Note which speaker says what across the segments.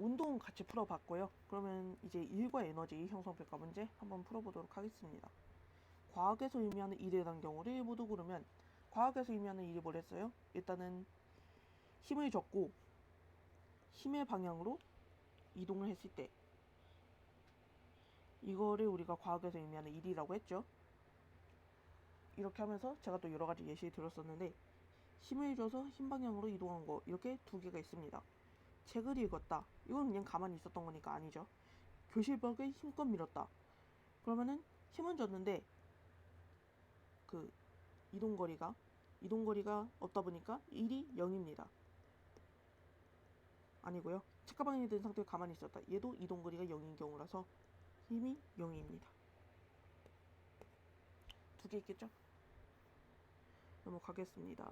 Speaker 1: 운동 같이 풀어봤고요. 그러면 이제 일과 에너지 형성평가 문제 한번 풀어보도록 하겠습니다. 과학에서 의미하는 일에 대한 경우를 모두 고르면 과학에서 의미하는 일이 뭐랬어요? 일단은 힘을 줬고 힘의 방향으로 이동을 했을 때 이거를 우리가 과학에서 의미하는 일이라고 했죠. 이렇게 하면서 제가 또 여러 가지 예시를 들었었는데 힘을 줘서 힘 방향으로 이동한 거 이렇게 두 개가 있습니다. 책을 읽었다. 이건 그냥 가만히 있었던 거니까 아니죠. 교실벽을 힘껏 밀었다. 그러면은 힘은 줬는데 그 이동 거리가 이동 거리가 없다 보니까 1이 0입니다. 아니고요. 책가방에 든 상태로 가만히 있었다. 얘도 이동 거리가 0인 경우라서 힘이 0입니다. 두 개 있겠죠? 넘어가겠습니다.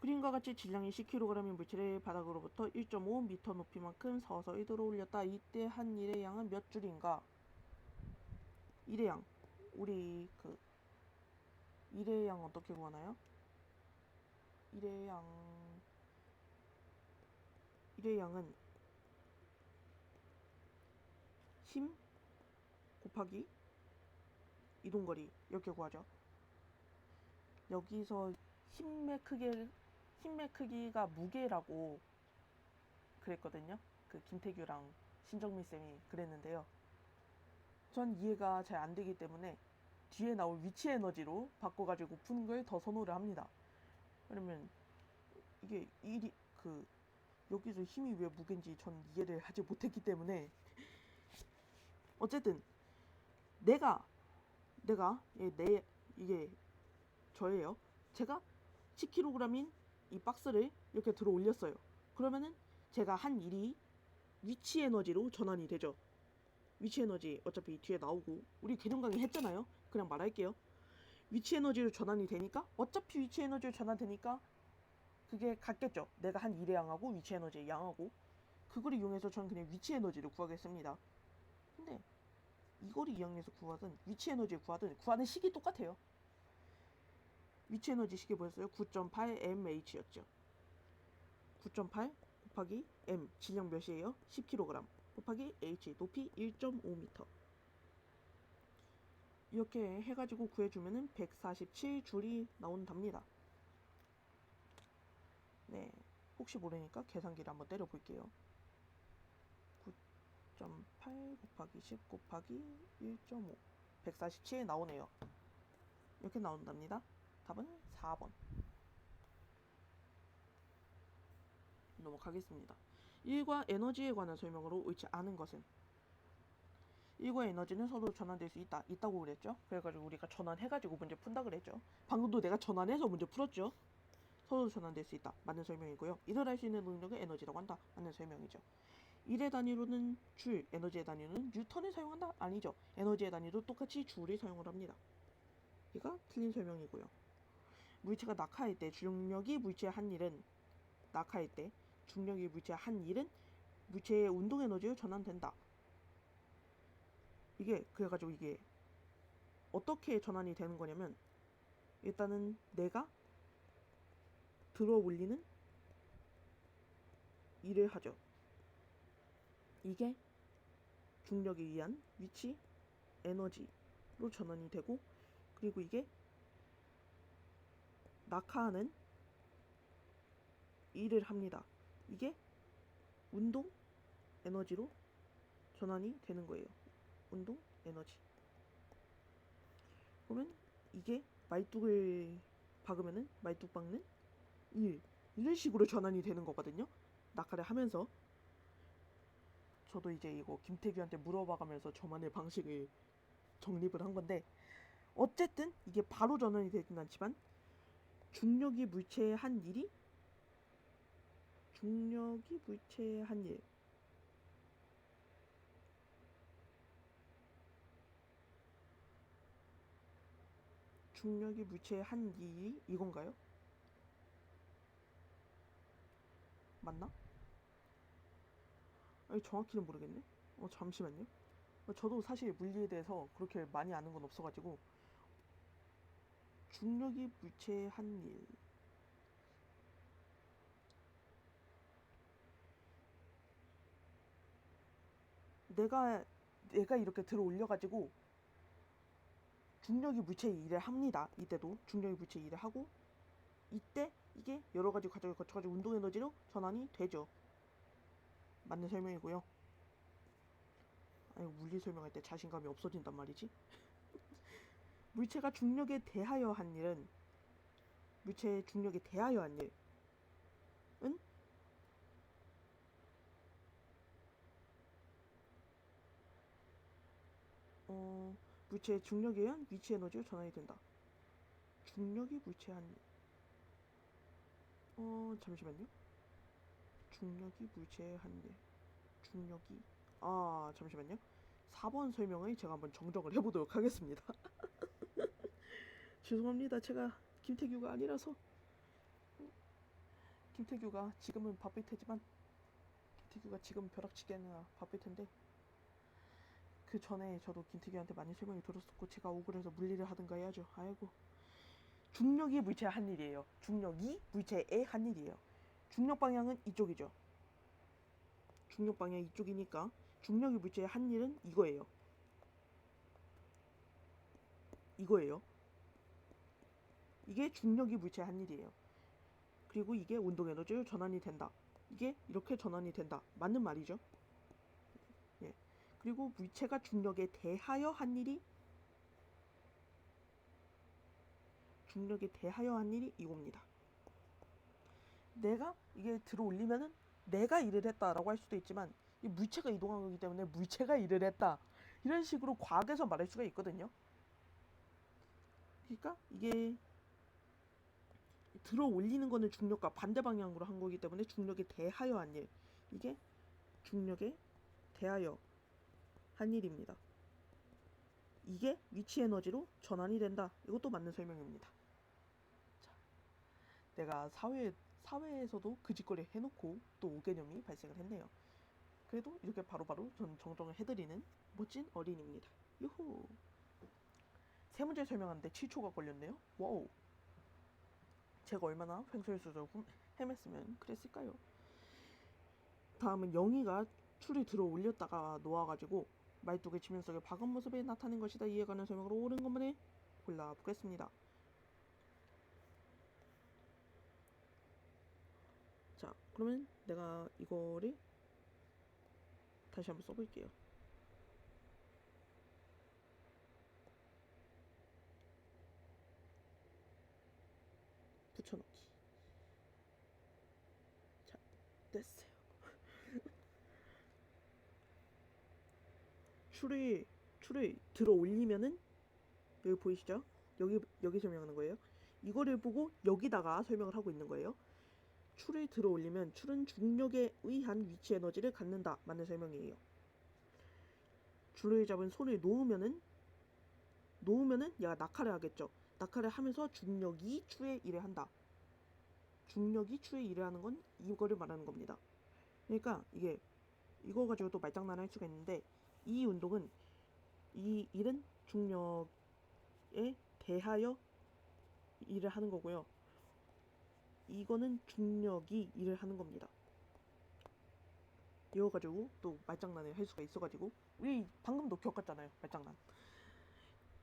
Speaker 1: 그림과 같이 질량이 10kg인 물체를 바닥으로부터 1.5m 높이만큼 서서히 들어 올렸다. 이때 한 일의 양은 몇 줄인가? 일의 양. 우리 그 일의 양 어떻게 구하나요? 일의 양 일의 양은 힘 곱하기 이동거리 이렇게 구하죠. 여기서 힘의 크기 힘의 크기가 무게라고 그랬거든요. 그 김태규랑 신정민 쌤이 그랬는데요. 전 이해가 잘 안 되기 때문에 뒤에 나올 위치 에너지로 바꿔가지고 푸는 걸 더 선호를 합니다. 왜냐면 이게 일이 그 여기서 힘이 왜 무게인지 전 이해를 하지 못했기 때문에 어쨌든 내가 내가 예, 내 이게 저예요. 제가 10kg인 이 박스를 이렇게 들어 올렸어요. 그러면은 제가 한 일이 위치 에너지로 전환이 되죠. 위치 에너지 어차피 뒤에 나오고 우리 개념 강의 했잖아요. 그냥 말할게요. 위치 에너지로 전환이 되니까 어차피 위치 에너지로 전환되니까 그게 같겠죠. 내가 한 일의 양하고 위치 에너지의 양하고 그걸 이용해서 저는 그냥 위치 에너지를 구하겠습니다. 근데 이거를 이용해서 구하든 위치 에너지를 구하든 구하는 식이 똑같아요. 위치 에너지 식이 뭐였어요? 9.8 mh였죠. 9.8 곱하기 m 질량 몇이에요? 10kg 곱하기 h 높이 1.5m 이렇게 해가지고 구해주면은 147줄이 나온답니다. 네, 혹시 모르니까 계산기를 한번 때려 볼게요. 9.8 곱하기 10 곱하기 1.5 147 나오네요. 이렇게 나온답니다. 답은 4번. 넘어가겠습니다. 일과 에너지에 관한 설명으로 옳지 않은 것은 일과 에너지는 서로 전환될 수 있다. 있다고 그랬죠. 그래가지고 우리가 전환해가지고 문제 푼다 그랬죠. 방금도 내가 전환해서 문제 풀었죠. 서로 전환될 수 있다. 맞는 설명이고요. 이를 할수 있는 능력을 에너지라고 한다. 맞는 설명이죠. 일의 단위로는 줄, 에너지의 단위로는 뉴턴을 사용한다? 아니죠. 에너지의 단위로 똑같이 줄을 사용을 합니다. 이가 틀린 설명이고요. 물체가 낙하할 때 중력이 물체의 한 일은 낙하할 때 중력이 물체의 한 일은 물체의 운동 에너지로 전환된다. 이게 그래가지고 이게 어떻게 전환이 되는 거냐면 일단은 내가 들어 올리는 일을 하죠. 이게 중력에 의한 위치 에너지로 전환이 되고 그리고 이게 낙하하는 일을 합니다. 이게 운동 에너지로 전환이 되는 거예요. 운동 에너지. 그러면 이게 말뚝을 박으면은 말뚝 박는 일 이런 식으로 전환이 되는 거거든요. 낙하를 하면서 저도 이제 이거 김태규한테 물어봐가면서 저만의 방식을 정립을 한 건데 어쨌든 이게 바로 전환이 되진 않지만 중력이 물체의 한 일이 중력이 물체의 한 일. 중력이 물체의 한 일이 이건가요? 맞나? 아니 정확히는 모르겠네. 어 잠시만요. 어, 저도 사실 물리에 대해서 그렇게 많이 아는 건 없어가지고 중력이 불체한 일. 내가 내가 이렇게 들어 올려가지고 중력이 물체 일을 합니다. 이때도 중력이 물체 일을 하고 이때 이게 여러 가지 과정을 거쳐가지고 운동 에너지로 전환이 되죠. 맞는 설명이고요. 아니 물리 설명할 때 자신감이 없어진단 말이지. 물체가 중력에 대하여 한 일은 물체의 중력에 대하여 한 일은 어, 물체의 중력에 의한 위치 에너지로 전환이 된다. 중력이 물체의 한 일. 어, 잠시만요. 중력이 물체의 한 일. 중력이 아, 잠시만요. 4번 설명을 제가 한번 정정을 해보도록 하겠습니다. 죄송합니다. 제가 김태규가 아니라서 김태규가 지금은 바쁠 테지만 김태규가 지금 벼락치기 하느라 바쁠 텐데 그 전에 저도 김태규한테 많이 설명을 들었었고 제가 억울해서 물리를 하든가 해야죠. 아이고 중력이 물체의 한 일이에요. 중력이 물체의 한 일이에요. 중력 방향은 이쪽이죠. 중력 방향 이쪽이니까 중력이 물체의 한 일은 이거예요. 이거예요. 이게 중력이 물체의 한 일이에요. 그리고 이게 운동 에너지로 전환이 된다. 이게 이렇게 전환이 된다. 맞는 말이죠. 예. 그리고 물체가 중력에 대하여 한 일이 중력에 대하여 한 일이 이겁니다. 내가 이게 들어 올리면은 내가 일을 했다라고 할 수도 있지만 이 물체가 이동한 거기 때문에 물체가 일을 했다 이런 식으로 과학에서 말할 수가 있거든요. 그러니까 이게 들어 올리는 거는 중력과 반대 방향으로 한 거기 때문에 중력에 대하여 한 일. 이게 중력에 대하여 한 일입니다. 이게 위치 에너지로 전환이 된다. 이것도 맞는 설명입니다. 자, 내가 사회 사회에서도 그 짓거리 해놓고 또 오개념이 발생을 했네요. 그래도 이렇게 바로바로 전 정정을 해드리는 멋진 어린입니다. 유후. 세 문제 설명하는데 7초가 걸렸네요. 와우. 제가 얼마나 횡설수설 훔- 헤맸으면 그랬을까요? 다음은 영희가 추를 들어 올렸다가 놓아가지고 말뚝의 지면 속에 박은 모습에 나타낸 것이다 이해가는 설명으로 옳은 것만을 골라보겠습니다. 자, 그러면 내가 이거를 다시 한번 써볼게요. 붙여넣기. 자, 됐어요. 추를 추를 들어 올리면은 여기 보이시죠? 여기 여기 설명하는 거예요. 이거를 보고 여기다가 설명을 하고 있는 거예요. 추를 들어 올리면 추는 중력에 의한 위치 에너지를 갖는다. 맞는 설명이에요. 줄을 잡은 손을 놓으면은 놓으면은 얘가 낙하를 하겠죠. 낙하를 하면서 중력이 추의 일을 한다. 중력이 추의 일을 하는 건 이거를 말하는 겁니다. 그러니까 이게 이거 가지고 또 말장난을 할 수가 있는데 이 운동은 이 일은 중력에 대하여 일을 하는 거고요. 이거는 중력이 일을 하는 겁니다. 이거 가지고 또 말장난을 할 수가 있어가지고 우리 방금도 겪었잖아요 말장난.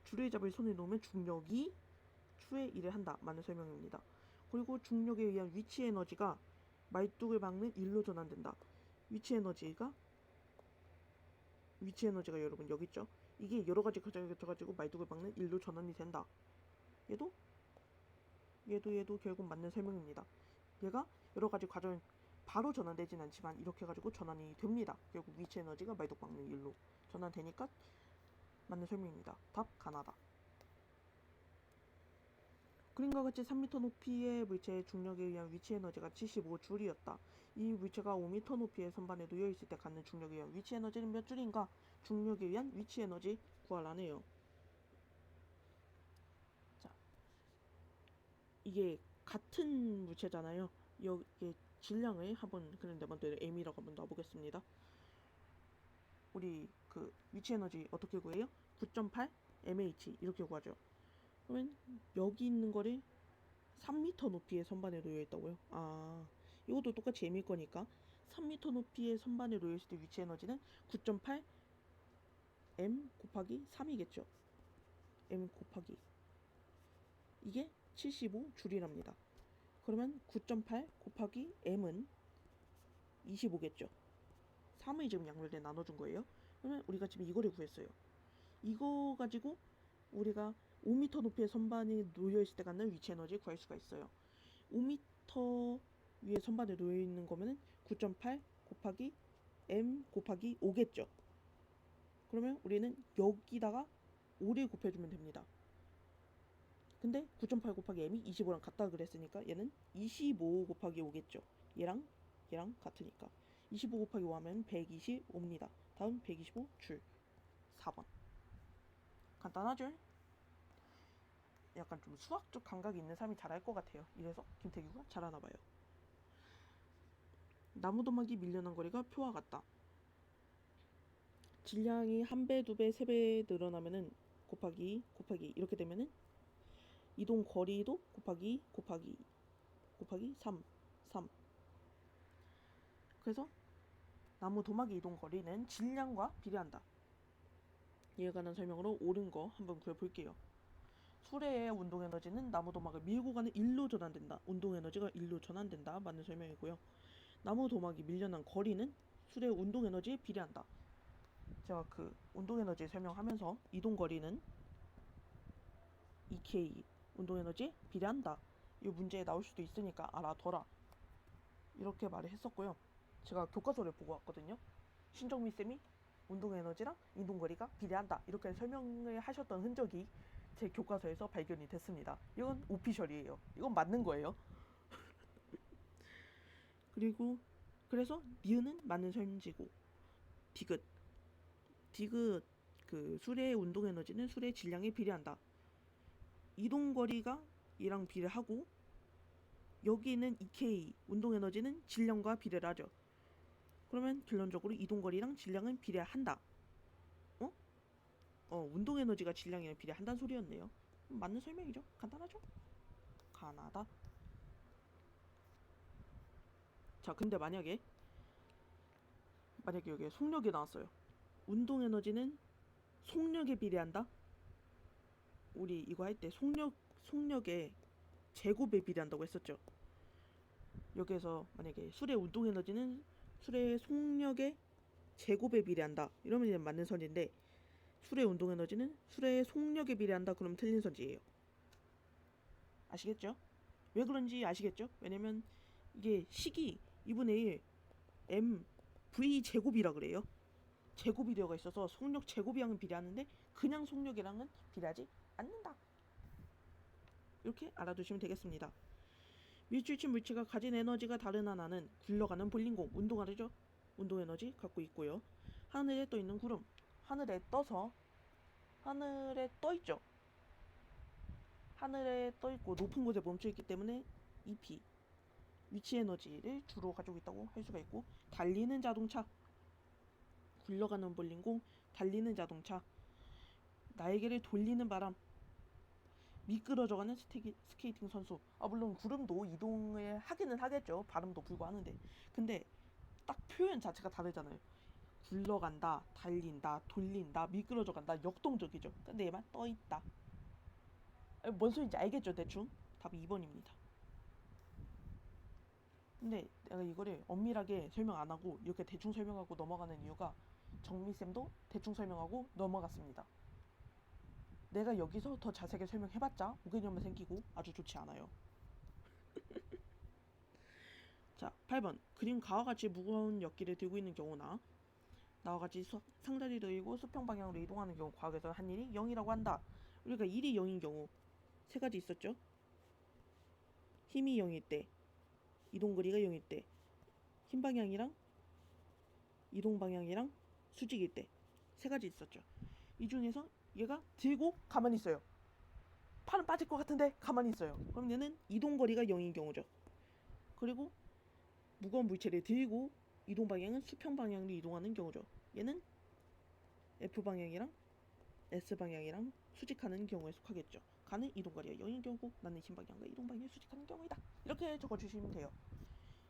Speaker 1: 줄을 잡을 손을 놓으면 중력이 추의 일을 한다. 맞는 설명입니다. 그리고 중력에 의한 위치 에너지가 말뚝을 막는 일로 전환된다. 위치 에너지가 위치 에너지가 여러분 여기 있죠. 이게 여러 가지 과정을 거쳐가지고 말뚝을 막는 일로 전환이 된다. 얘도 얘도 얘도 결국 맞는 설명입니다. 얘가 여러 가지 과정을 바로 전환되진 않지만 이렇게 해가지고 전환이 됩니다. 결국 위치 에너지가 말뚝 막는 일로 전환되니까 맞는 설명입니다. 답 가나다. 그림과 같이 3m 높이의 물체의 중력에 의한 위치 에너지가 75줄이었다. 이 물체가 5m 높이의 선반에 놓여 있을 때 갖는 중력에 의한 위치 에너지는 몇 줄인가? 중력에 의한 위치 에너지 구하라네요. 자, 이게 같은 물체잖아요. 여기 질량을 한번 내 맘대로 m이라고 한번 놔보겠습니다. 우리 그 위치 에너지 어떻게 구해요? 9.8 mh 이렇게 구하죠. 그러면 여기 있는 거를 3m 높이의 선반에 놓여 있다고요? 아, 이것도 똑같이 m일 거니까 3m 높이의 선반에 놓여 있을 때 위치 에너지는 9.8 m 곱하기 3이겠죠. m 곱하기 이게 75 줄이랍니다. 그러면 9.8 곱하기 m은 25겠죠. 3의 지금 양면에 나눠준 거예요. 그러면 우리가 지금 이거를 구했어요. 이거 가지고 우리가 5m 높이의 선반이 놓여 있을 때 갖는 위치 에너지 구할 수가 있어요. 5m 위에 선반에 놓여 있는 거면은 9.8 곱하기 m 곱하기 5겠죠. 그러면 우리는 여기다가 5를 곱해주면 됩니다. 근데 9.8 곱하기 m이 25랑 같다 그랬으니까 얘는 25 곱하기 5겠죠. 얘랑 얘랑 같으니까 25 곱하기 5 하면 125입니다. 다음 125 줄 4번 간단하죠? 약간 좀 수학적 감각이 있는 사람이 잘할 것 같아요. 이래서 김태규가 잘하나 봐요. 나무도막이 밀려난 거리가 표와 같다. 질량이 한 배, 두 배, 세 배 늘어나면은 곱하기 곱하기 이렇게 되면은 이동 거리도 곱하기 곱하기 곱하기 3 3 그래서 나무 도막의 이동 거리는 질량과 비례한다. 이에 관한 설명으로 옳은 거 한번 구해볼게요. 수레의 운동 에너지는 나무 도막을 밀고 가는 일로 전환된다. 운동 에너지가 일로 전환된다. 맞는 설명이고요. 나무 도막이 밀려난 거리는 수레의 운동 에너지에 비례한다. 제가 그 운동 에너지 설명하면서 이동 거리는 EK 운동 에너지에 비례한다. 이 문제에 나올 수도 있으니까 알아둬라. 이렇게 말을 했었고요. 제가 교과서를 보고 왔거든요. 신정미 쌤이 운동 에너지랑 이동 거리가 비례한다. 이렇게 설명을 하셨던 흔적이 제 교과서에서 발견이 됐습니다. 이건 오피셜이에요. 이건 맞는 거예요. 그리고 그래서 니은은 맞는 설문지고 디귿 디귿 그 수레의 운동 에너지는 수레의 질량에 비례한다. 이동 거리가 이랑 비례하고 여기는 EK 운동 에너지는 질량과 비례를 하죠. 그러면 결론적으로 이동 거리랑 질량은 비례한다. 운동 에너지가 질량이랑 비례한다는 소리였네요. 맞는 설명이죠. 간단하죠? 가나다. 자, 근데 만약에 만약에 여기에 속력이 나왔어요. 운동 에너지는 속력에 비례한다. 우리 이거 할 때 속력 속력의 제곱에 비례한다고 했었죠. 여기에서 만약에 술의 운동 에너지는 술의 속력의 제곱에 비례한다. 이러면 이제 맞는 선인데 술의 운동 에너지는 술의 속력에 비례한다. 그러면 틀린 선지예요. 아시겠죠? 왜 그런지 아시겠죠? 왜냐면 이게 식이 2분의 1 m v 제곱이라 그래요. 제곱이 되어가 있어서 속력 제곱이랑은 비례하는데 그냥 속력이랑은 비례하지 않는다. 이렇게 알아두시면 되겠습니다. 밀출치 물체가 가진 에너지가 다른 하나는 굴러가는 볼링공, 운동하르죠? 운동 에너지 갖고 있고요. 하늘에 떠 있는 구름, 하늘에 떠서 하늘에 떠 있죠. 하늘에 떠 있고 높은 곳에 멈춰 있기 때문에 EP 위치 에너지를 주로 가지고 있다고 할 수가 있고 달리는 자동차, 굴러가는 볼링공, 달리는 자동차, 날개를 돌리는 바람, 미끄러져가는 스테기, 스케이팅 선수. 아 물론 구름도 이동을 하기는 하겠죠. 발음도 불구하는데. 근데 딱 표현 자체가 다르잖아요. 굴러간다, 달린다, 돌린다, 미끄러져 간다, 역동적이죠. 근데 얘만 떠 있다. 아, 뭔 소리인지 알겠죠, 대충? 답이 2번입니다. 근데 내가 이거를 엄밀하게 설명 안 하고 이렇게 대충 설명하고 넘어가는 이유가 정미 쌤도 대충 설명하고 넘어갔습니다. 내가 여기서 더 자세하게 설명해봤자 오개념만 생기고 아주 좋지 않아요. 자, 8번. 그림 가와 같이 무거운 역기를 들고 있는 경우나 나와 같이 수, 상자를 들고 수평 방향으로 이동하는 경우 과학에서 한 일이 0이라고 한다. 우리가 1이 0인 경우 세 가지 있었죠. 힘이 0일 때, 이동 거리가 0일 때, 힘 방향이랑 이동 방향이랑 수직일 때 세 가지 있었죠. 이 중에서 얘가 들고 가만히 있어요. 팔은 빠질 것 같은데 가만히 있어요. 그럼 얘는 이동 거리가 0인 경우죠. 그리고 무거운 물체를 들고 이동 방향은 수평 방향으로 이동하는 경우죠. 얘는 F 방향이랑 S 방향이랑 수직하는 경우에 속하겠죠. 가는 이동 거리가 0인 경우고 나는 힘 방향과 이동 방향을 수직하는 경우이다. 이렇게 적어 주시면 돼요.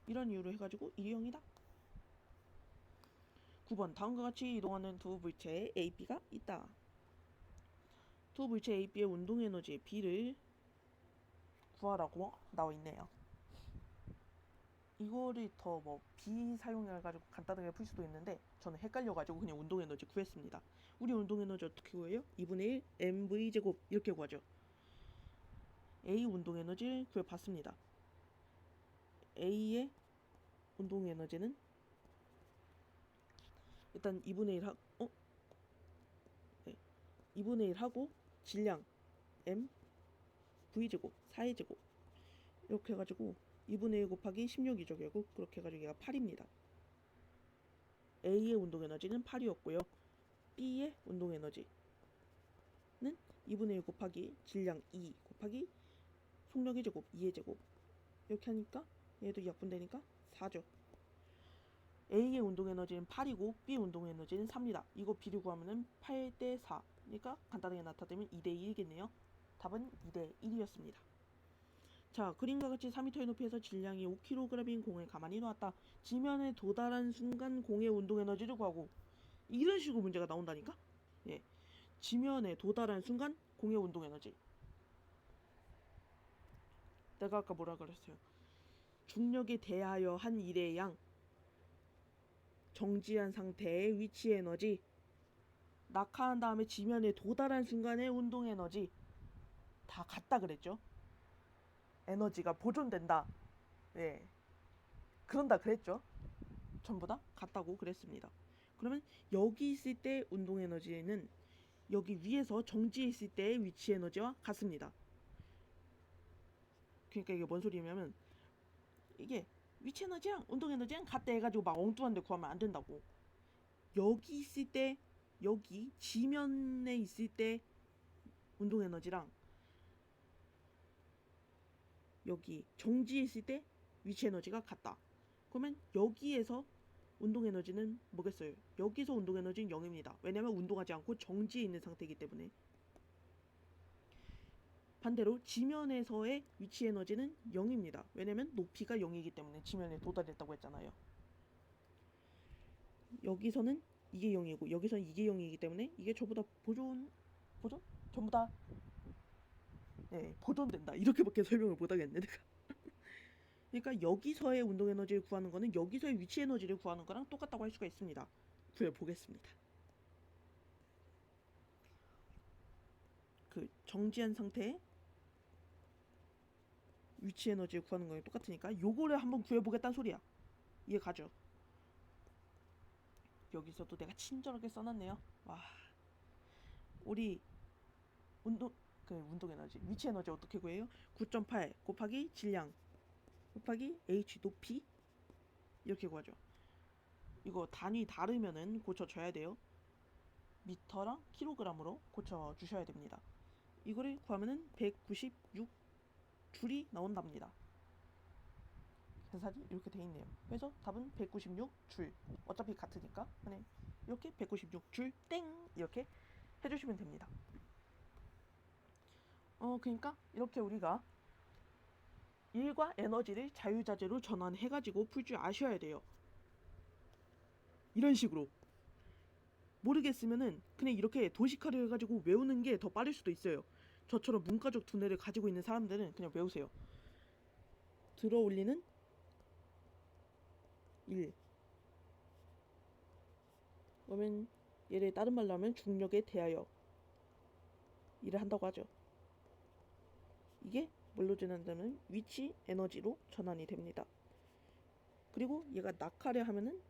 Speaker 1: 이런 이유로 해 가지고 1이 0이다. 9번 다음과 같이 이동하는 두 물체 A, B가 있다. 두 물체 A, B의 운동 에너지 B를 구하라고 나와 있네요. 이거를 더뭐 B 사용해 가지고 간단하게 풀 수도 있는데 저는 헷갈려 가지고 그냥 운동 에너지 구했습니다. 우리 운동 에너지 어떻게 구해요? 2분의 1 mv 제곱 이렇게 구하죠. A 운동 에너지를 구해 봤습니다. A의 운동 에너지는 일단 2분의 1 하, 어? 네. 2분의 1 하고 질량 m v 제곱 4의 제곱 이렇게 해가지고 2분의 1 곱하기 16이죠 결국 그렇게 해가지고 얘가 8입니다. A의 운동 에너지는 8이었고요. B의 운동 에너지는 2분의 1 곱하기 질량 2 곱하기 속력의 제곱 2의 제곱 이렇게 하니까 얘도 약분되니까 4죠. A의 운동 에너지는 8이고 B 운동 에너지는 3입니다. 이거 비례 구하면은 8 대 4. 그러니까 간단하게 나타내면 2 대 1이겠네요. 답은 2 대 1이었습니다. 자, 그림과 같이 4m의 높이에서 질량이 5kg인 공을 가만히 놓았다. 지면에 도달한 순간 공의 운동 에너지를 구하고 이런 식으로 문제가 나온다니까? 예. 지면에 도달한 순간 공의 운동 에너지. 내가 아까 뭐라 그랬어요? 중력에 대하여 한 일의 양 정지한 상태의 위치 에너지 낙하한 다음에 지면에 도달한 순간의 운동 에너지 다 같다 그랬죠. 에너지가 보존된다. 네. 그런다 그랬죠. 전부 다 같다고 그랬습니다. 그러면 여기 있을 때 운동 에너지는 여기 위에서 정지해 있을 때의 위치 에너지와 같습니다. 그러니까 이게 뭔 소리냐면 이게 위치 에너지랑 운동 에너지랑 같다 해가지고 막 엉뚱한 데 구하면 안 된다고. 여기 있을 때 여기 지면에 있을 때 운동 에너지랑 여기 정지에 있을 때 위치 에너지가 같다. 그러면 여기에서 운동 에너지는 뭐겠어요? 여기서 운동 에너지는 0입니다. 왜냐면 운동하지 않고 정지에 있는 상태이기 때문에. 반대로 지면에서의 위치 에너지는 0입니다. 왜냐면 높이가 0이기 때문에 지면에 도달했다고 했잖아요. 여기서는 이게 0이고 여기서는 이게 0이기 때문에 이게 저보다 보존 보존 전부 다 네, 보존된다. 이렇게밖에 설명을 못 하겠네, 내가. 그러니까 여기서의 운동 에너지를 구하는 거는 여기서의 위치 에너지를 구하는 거랑 똑같다고 할 수가 있습니다. 구해 보겠습니다. 그 정지한 상태의 위치 에너지를 구하는 거랑 똑같으니까 요거를 한번 구해 보겠다는 소리야. 이해 가죠? 여기서도 내가 친절하게 써놨네요. 와, 우리 운동 그 운동 에너지 위치 에너지 어떻게 구해요? 9.8 곱하기 질량 곱하기 h 높이 이렇게 구하죠. 이거 단위 다르면은 고쳐줘야 돼요. 미터랑 킬로그램으로 고쳐 주셔야 됩니다. 이거를 구하면은 196 줄이 나온답니다. 계산이 이렇게 돼 있네요. 그래서 답은 196 줄. 어차피 같으니까 그냥 이렇게 196 줄 땡 이렇게 해주시면 됩니다. 어 그러니까 이렇게 우리가 일과 에너지를 자유자재로 전환해가지고 풀 줄 아셔야 돼요. 이런 식으로 모르겠으면은 그냥 이렇게 도식화를 해가지고 외우는 게 더 빠를 수도 있어요. 저처럼 문과적 두뇌를 가지고 있는 사람들은 그냥 외우세요. 들어 올리는 1 그러면 얘를 다른 말로 하면 중력에 대하여 일을 한다고 하죠. 이게 뭘로 전환되면 위치 에너지로 전환이 됩니다. 그리고 얘가 낙하를 하면은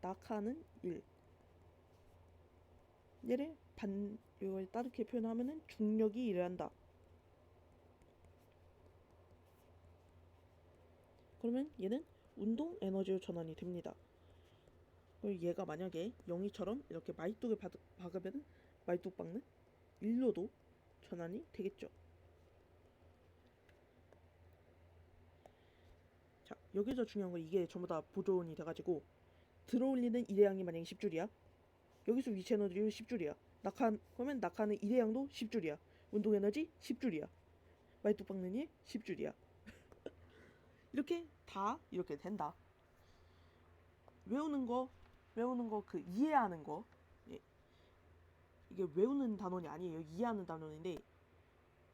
Speaker 1: 낙하는 1 얘를 반 이걸 다르게 표현하면은 중력이 일을 한다. 그러면 얘는 운동 에너지로 전환이 됩니다. 그리고 얘가 만약에 0이처럼 이렇게 말뚝을 박- 박으면 말뚝 박는 1로도 전환이 되겠죠. 여기서 중요한 건 이게 전부 다 보존이 돼가지고 들어올리는 일회양이 만약에 10줄이야. 여기서 에너지 10줄이야. 낙하 그러면 낙하는 일회양도 10줄이야. 운동 에너지 10줄이야. 말뚝 박는 일 10줄이야. 이렇게 다 이렇게 된다. 외우는 거 외우는 거 그 이해하는 거 예. 이게 외우는 단원이 아니에요 이해하는 단원인데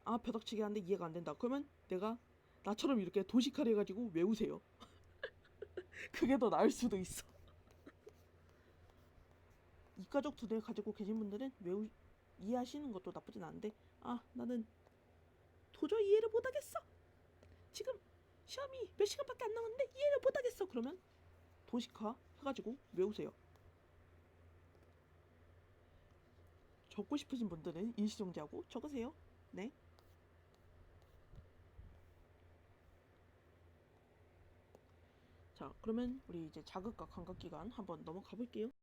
Speaker 1: 아 벼닥치기 하는데 이해가 안 된다 그러면 내가 나처럼 이렇게 도식화를 해가지고 외우세요. 그게 더 나을 수도 있어. 이가족 두뇌 가지고 계신 분들은 외우 이해하시는 것도 나쁘진 않은데 아 나는 도저히 이해를 못하겠어. 지금 시험이 몇 시간밖에 안 남았는데 이해를 못하겠어. 그러면 도식화 해가지고 외우세요. 적고 싶으신 분들은 일시정지하고 적으세요. 네 자, 그러면 우리 이제 자극과 감각 기관 한번 넘어가 볼게요.